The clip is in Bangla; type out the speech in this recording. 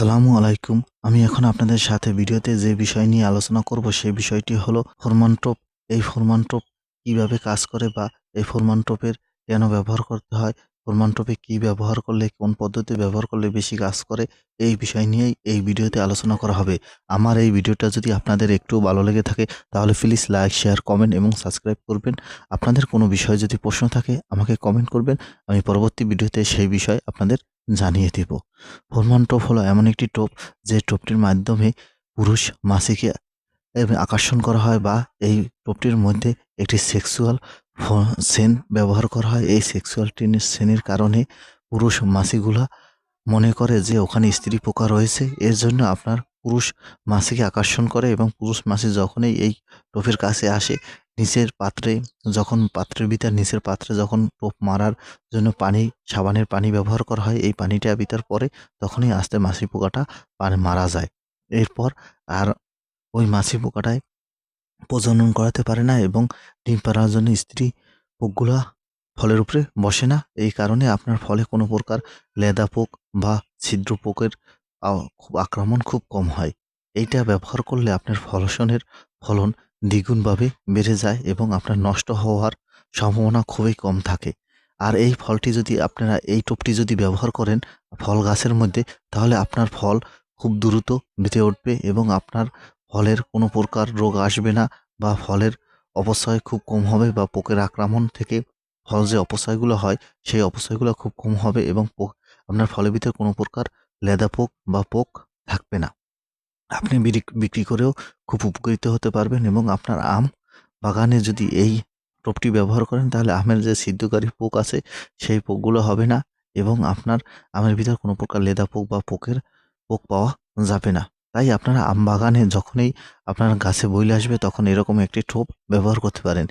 আসসালামু আলাইকুম। আমি এখন আপনাদের সাথে ভিডিওতে যে বিষয় নিয়ে আলোচনা করব সেই বিষয়টি হলো ফরমান টোপ। এই ফরমান টোপ কীভাবে কাজ করে বা এই ফরমান টোপের কেন ব্যবহার করতে হয়? ফরমান টোপে কী ব্যবহার করলে, কোন পদ্ধতি ব্যবহার করলে বেশি কাজ করে? এই বিষয় নিয়েই এই ভিডিওতে আলোচনা করা হবে। আমার এই ভিডিওটা যদি আপনাদের একটু ভালো লেগে থাকে, তাহলে প্লিজ লাইক শেয়ার কমেন্ট এবং সাবস্ক্রাইব করবেন। আপনাদের কোনো বিষয়ে যদি প্রশ্ন থাকে, আমাকে কমেন্ট করবেন। আমি পরবর্তী ভিডিওতে সেই বিষয় আপনাদের জানিয়ে দেব। হরমোন টোপ হলো এমন একটি টোপ যে টোপটির মাধ্যমে পুরুষ মাসিকে আকর্ষণ করা হয় বা এই টোপটির মধ্যে একটি সেক্সুয়াল সেন ব্যবহার করা হয়। এই সেক্সুয়াল সেনের কারণে পুরুষ মাসিগুলা মনে করে যে ওখানে স্ত্রী পোকা রয়েছে। এর জন্য আপনার পুরুষ মাসিকে আকর্ষণ করে এবং পুরুষ মাসি যখনই এই টোপের কাছে আসে, নিচের পাত্রে যখন পাত্রের ভিতর, নিচের পাত্রে যখন টোপ মারার জন্য পানি, সাবানের পানি ব্যবহার করা হয়, এই পানিটা ভিতর পরে তখনই আস্তে মাছি পোকাটা মারা যায়। এরপর আর ওই মাছি পোকাটায় প্রজনন করাতে পারে না এবং ডিম পাড়ার জন্য স্ত্রী পোকগুলা ফলের উপরে বসে না। এই কারণে আপনার ফলে কোনো প্রকার লেদা পোক বা ছিদ্র পোকের খুব আক্রমণ খুব কম হয়। এইটা ব্যবহার করলে আপনার ফলসনের ফলন দ্বিগুণভাবে বেড়ে যায় এবং আপনার নষ্ট হওয়ার সম্ভাবনা খুবই কম থাকে। আর এই ফলটি যদি আপনারা, এই টোপটি যদি ব্যবহার করেন ফল গাছের মধ্যে, তাহলে আপনার ফল খুব দ্রুত বেঁচে উঠবে এবং আপনার ফলের কোনো প্রকার রোগ আসবে না বা ফলের অপচয় খুব কম হবে বা পোকের আক্রমণ থেকে ফল যে অপচয়গুলো হয়, সেই অপচয়গুলো খুব কম হবে এবং আপনার ফলের ভিতরে কোনো প্রকার লেদা পোক বা পোক থাকবে না। আপনি বিক্রি করেও খুব উপকৃত হতে পারবেন এবং আপনার আম বাগানে যদি এই টোপটি ব্যবহার করেন, তাহলে আমের যে সিদ্ধকারী পোক আছে, সেই পোকগুলো হবে না এবং আপনার আমের ভিতর কোনো প্রকার লেদা পোক বা পোকের পোক পাওয়া যাবে না। তাই আপনারা আম বাগানে যখনই আপনার গাছে বইলে আসবে, তখন এরকম একটি টোপ ব্যবহার করতে পারেন।